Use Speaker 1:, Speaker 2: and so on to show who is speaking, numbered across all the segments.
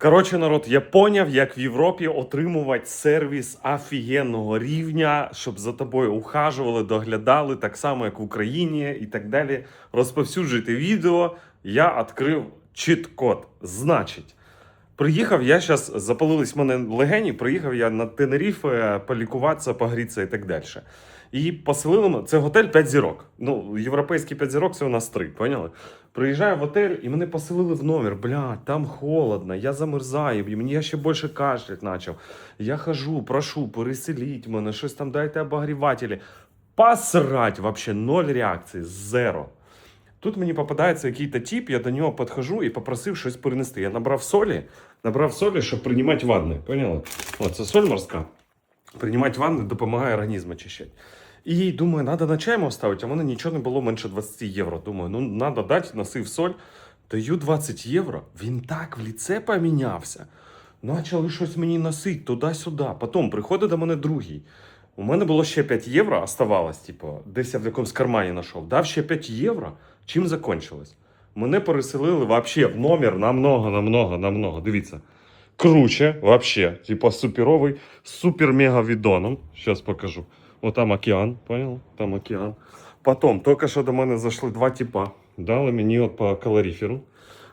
Speaker 1: Коротше, народ, я поняв, як в Європі отримувати сервіс офігенного рівня, щоб за тобою ухажували, доглядали, так само, як в Україні і так далі. Розповсюджуйте відео. Я відкрив чіт-код. Значить, приїхав я зараз, запалились в мене легені, приїхав я на Тенеріфе полікуватися, погрітися і так далі. І поселили мене. Це готель 5 зірок. Ну, європейський 5 зірок це у нас 3, поняли? Приїжджаю в готель і мене поселили в номер. Блядь, там холодно, я замерзаю, і мені я ще більше кашлять почав. Я хожу, прошу, переселіть мене, щось там дайте обогрівателі. Посрать, вообще ноль реакції, зеро. Тут мені попадається якийсь тип, я до нього підходжу і попросив щось перенести. Я набрав солі, набрав солі, щоб приймати ванни. Поняли? О, це соль морська. Приймати ванни допомагає організм очищати. І думаю, треба на чаймо вставити, а в мене нічого не було менше 20 євро. Думаю, ну треба дати, носив соль. Даю 20 євро. Він так в ліце помінявся. Почали щось мені носити туди-сюди. Потім приходить до мене другий. У мене було ще 5 євро, оставалось, типу, десь я в якомусь кармані знайшов. Дав ще 5 євро. Чим закончилось? Мене переселили вообще в номер намного, намного, намного. Дивіться. Круче, вообще. Типа суперовий, супер-мега відоном. Сейчас покажу. О, там океан, понял? Там океан. Потім, тільки що до мене зайшли два типа. Дали мені от по калоріферу.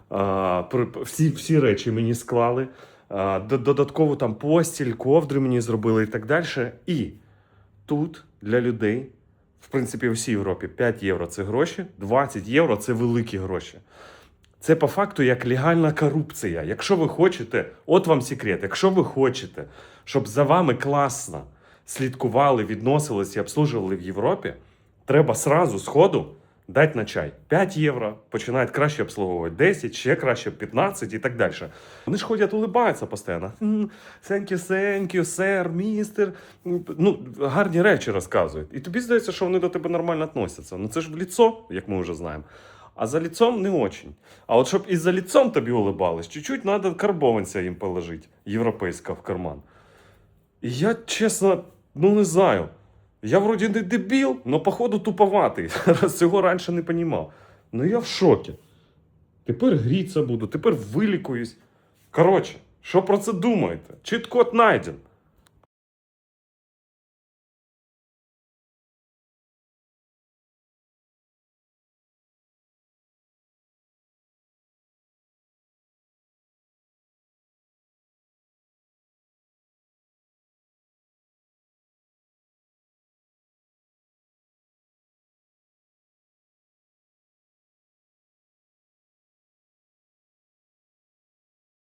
Speaker 1: А, всі, всі речі мені склали. А, додатково там постіль, ковдри мені зробили і так далі. І тут для людей, в принципі, в всій Європі 5 євро це гроші, 20 євро це великі гроші. Це по факту як легальна корупція. Якщо ви хочете, от вам секрет, якщо ви хочете, щоб за вами класно слідкували, відносились і обслужували в Європі, треба сразу сходу дати на чай 5 євро, починають краще обслуговувати 10, ще краще 15 і так далі. Вони ж ходять, улибаються постійно. «М, Thank you, thank you, сер, містер. Ну, гарні речі розказують. І тобі здається, що вони до тебе нормально відносяться. Ну це ж в ліцо, як ми вже знаємо. А за лицом не очень. А от щоб і за лицом тобі улибались, чуть-чуть треба карбованця їм положити, європейського в карман. І я, чесно, ну не знаю. Я вроді не дебіл, але походу туповатий. Раз цього раніше не понімав. Ну я в шокі. Тепер гріться буду, тепер вилікуюсь. Коротше, що про це думаєте? Чіт-код найден.